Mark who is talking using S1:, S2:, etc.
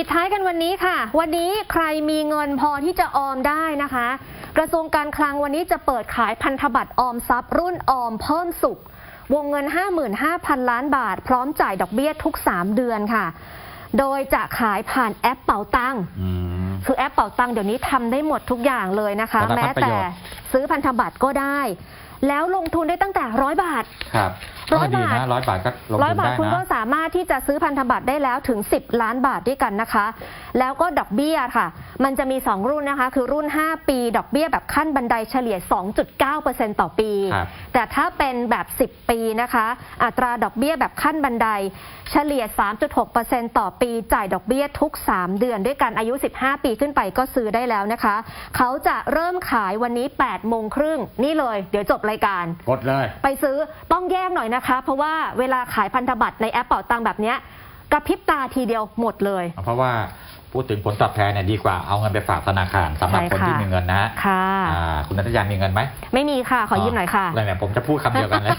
S1: ปิดท้ายกันวันนี้ค่ะ วันนี้ใครมีเงินพอที่จะออมได้นะคะ กระทรวงการคลังวันนี้จะเปิดขายพันธบัตรออมทรัพย์ รุ่นออมเพิ่มสุข วงเงิน 55,000 ล้านบาท พร้อมจ่ายดอกเบี้ยทุก 3 เดือนค่ะ โดยจะขายผ่านแอปเป๋าตังค์
S2: อืม
S1: คือแอปเป๋าตังค์เดี๋ยวนี้ทำได้หมดทุกอย่างเลยนะคะ
S2: สารพั
S1: แม้
S2: ดประ
S1: แต่
S2: โยชน์
S1: ซื้อพันธบัตรก็ได้ แล้วลงทุนได้ตั้งแต่ร้อยบาท
S2: ครับ
S1: ร้อย
S2: ก็ดี
S1: บาท
S2: นะร้อยบาทก็ลง
S1: ร้อย
S2: ทุน
S1: บาท
S2: ได้
S1: คุณ
S2: นะ
S1: ก็สามารถที่จะซื้อพันธบัตรได้แล้วถึง 10 ล้านบาทด้วยกันนะคะ แล้วก็ดอกเบี้ยค่ะ มันจะมี 2 รุ่นนะคะ คือรุ่น 5 ปี ดอกเบี้ยแบบขั้นบันไดเฉลี่ย 2.9%ต่อปี
S2: ครับ
S1: แต่ถ้าเป็นแบบ 10 ปีนะคะ อัตราดอกเบี้ยแบบขั้นบันไดเฉลี่ย 3.6%ต่อปีจ่ายดอกเบี้ยทุก 3 เดือนด้วยกันอายุ 15 ปีขึ้นไปก็ซื้อได้แล้วนะคะ เขาจะเริ่มขายวันนี้8โมงครึ่งนี่เลย เดี๋ยวจบรายการ
S2: กดเลย
S1: ไปซื้อต้องแยกหน่อยนะคะ เพราะว่าเวลาขายพันธบัตรในแอปเป๋าตังค์แบบเนี้ยกระพริบตาทีเดียวหมดเลย
S2: เพราะว่าพูดถึงผลตอบแทนเนี่ยดีกว่าเอาเงินไปฝากธนาคารสำหรับ
S1: ใช่
S2: คน
S1: ค่ะ
S2: ที่มีเงินนะฮะ
S1: ค่ะ
S2: อ่าคุณนัทยามีเงินไหม
S1: ไม่มีค่ะขอยืมหน่อยค่ะ
S2: อะไรเนี่ยผมจะพูดคำเดียวกันเลย